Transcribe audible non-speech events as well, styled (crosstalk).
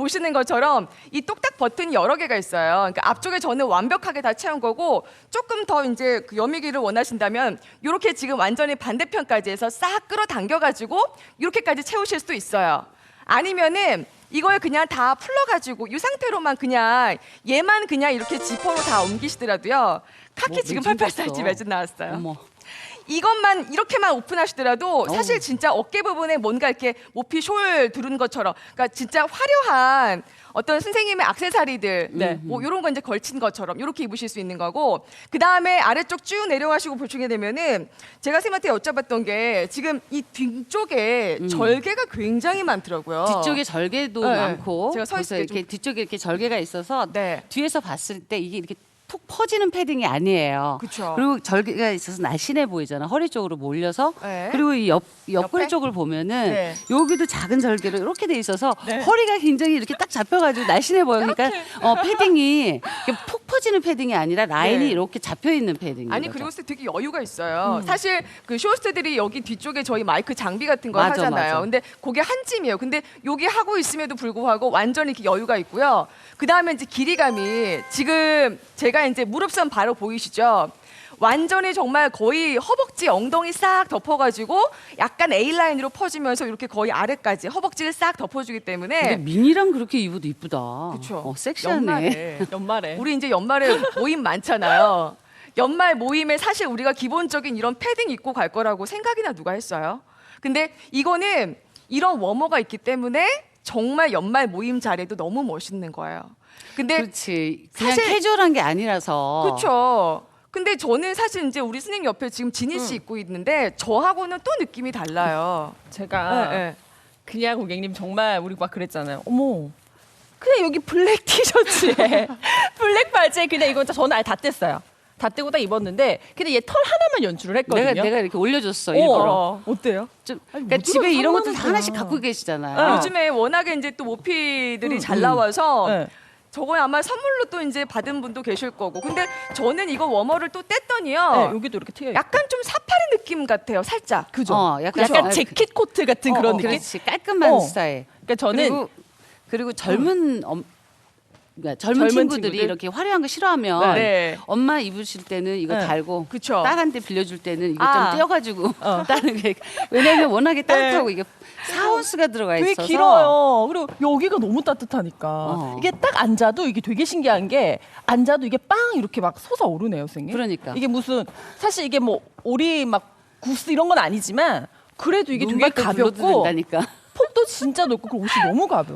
보시는 것처럼 이 똑딱 버튼이 여러 개가 있어요. 그러니까 앞쪽에 저는 완벽하게 다 채운 거고 조금 더 이제 그 여미기를 원하신다면 이렇게 지금 완전히 반대편까지 해서 싹 끌어당겨가지고 이렇게까지 채우실 수도 있어요. 아니면은 이걸 그냥 다 풀러가지고 이 상태로만 그냥 얘만 그냥 이렇게 지퍼로 다 옮기시더라도요. 카키 뭐, 지금 매진 88 사이즈 봤어. 매진 나왔어요. 어머. 이것만 이렇게만 오픈하시더라도 사실 진짜 어깨 부분에 뭔가 이렇게 모피 숄 두른 것처럼 그러니까 진짜 화려한 어떤 선생님의 악세사리들 네. 뭐 이런 거 이제 걸친 것처럼 이렇게 입으실 수 있는 거고 그 다음에 아래쪽 쭉 내려가시고 보시게 되면은 제가 쌤한테 여쭤봤던 게 지금 이 뒤쪽에 절개가 굉장히 많더라고요. 뒤쪽에 절개도 네, 많고 제가 서 그래서 있을게 이렇게 뒤쪽에 이렇게 절개가 있어서 네. 뒤에서 봤을 때 이게 이렇게 툭 퍼지는 패딩이 아니에요. 그쵸. 리고 절개가 있어서 날씬해 보이잖아. 허리 쪽으로 몰려서 네. 그리고 이 옆 옆구리 옆에? 쪽을 보면은 네. 여기도 작은 절개로 이렇게 돼 있어서 네. 허리가 굉장히 이렇게 딱 잡혀가지고 날씬해 보여. 그러니까 어, 패딩이 이렇게 푹 퍼지는 패딩이 아니라 라인이 네. 이렇게 잡혀 있는 패딩인 아니. 그리고 되게 여유가 있어요. 사실 그 쇼스트들이 여기 뒤쪽에 저희 마이크 장비 같은 거 맞아, 하잖아요. 맞아. 근데 그게 한 찜이에요. 근데 여기 하고 있음에도 불구하고 완전히 이렇게 여유가 있고요. 그 다음에 이제 길이감이 지금 제가 이제 무릎선 바로 보이시죠? 완전히 정말 거의 허벅지 엉덩이 싹 덮어가지고 약간 A 라인으로 퍼지면서 이렇게 거의 아래까지 허벅지를 싹 덮어주기 때문에 근데 미니랑 그렇게 입어도 이쁘다. 그쵸. 어, 섹시하네. 연말에 (laughs) 연말에. 우리 이제 연말에 모임 많잖아요. 연말 모임에 사실 우리가 기본적인 이런 패딩 입고 갈 거라고 생각이나 누가 했어요. 근데 이거는 이런 워머가 있기 때문에 정말 연말 모임 자리에도 너무 멋있는 거예요. 근데 그렇지. 그냥 사실- 캐주얼한 게 아니라서. 그렇죠. 근데 저는 사실 이제 우리 스님 옆에 지금 진희 씨 입고 있는데 저하고는 또 느낌이 달라요. 제가 네, 네. 그냥 고객님 정말 우리 막 그랬잖아요. 어머. 그냥 여기 블랙 티셔츠에 (laughs) 블랙 바지에 그냥 이거 저는 아예 다 뗐어요. 다 떼고 딱 입었는데 근데 얘 털 하나만 연출을 했거든요. 내가 내가 이렇게 올려줬어 어, 일부러. 어, 어때요? 좀 아니, 그러니까 뭐 집에 이런 것들 다 하나씩 상관없어요. 갖고 계시잖아요. 어. 요즘에 워낙에 이제 또 모피들이 음, 잘 음. 나와서 네. 저거 아마 선물로 또 이제 받은 분도 계실 거고. 근데 저는 이거 워머를 또 네, 뗐더니요. 여기도 이렇게 튀어 있고. 약간 좀 사파리 느낌 같아요. 살짝. 그죠? 어, 약간 약간, 저- 재킷 코트 같은 어, 그런 어, 느낌. 그렇지 깔끔한 어. 스타일. 그러니까 저는 그리고 그리고 젊은 엄 그러니까 젊은, 젊은 친구들이 친구들? 이렇게 화려한 거 싫어하면 네. 엄마 입으실 때는 이거 네. 달고 그쵸. 딸한테 빌려줄 때는 이거 아. 좀 떼어가지고 어. (laughs) 게 왜냐하면 워낙에 따뜻하고 이게 사온스가 들어가 되게 있어서 길어요. 그리고 여기가 너무 따뜻하니까 어. 이게 딱 앉아도 이게 되게 신기한 게 앉아도 이게 빵 이렇게 막 솟아 오르네요, 선생님. 그러니까. 이게 무슨 사실 이게 뭐 오리 막 구스 이런 건 아니지만 그래도 이게 되게 가볍고. 폭도 (laughs) 진짜 넓고 그 옷이 너무 가벼워.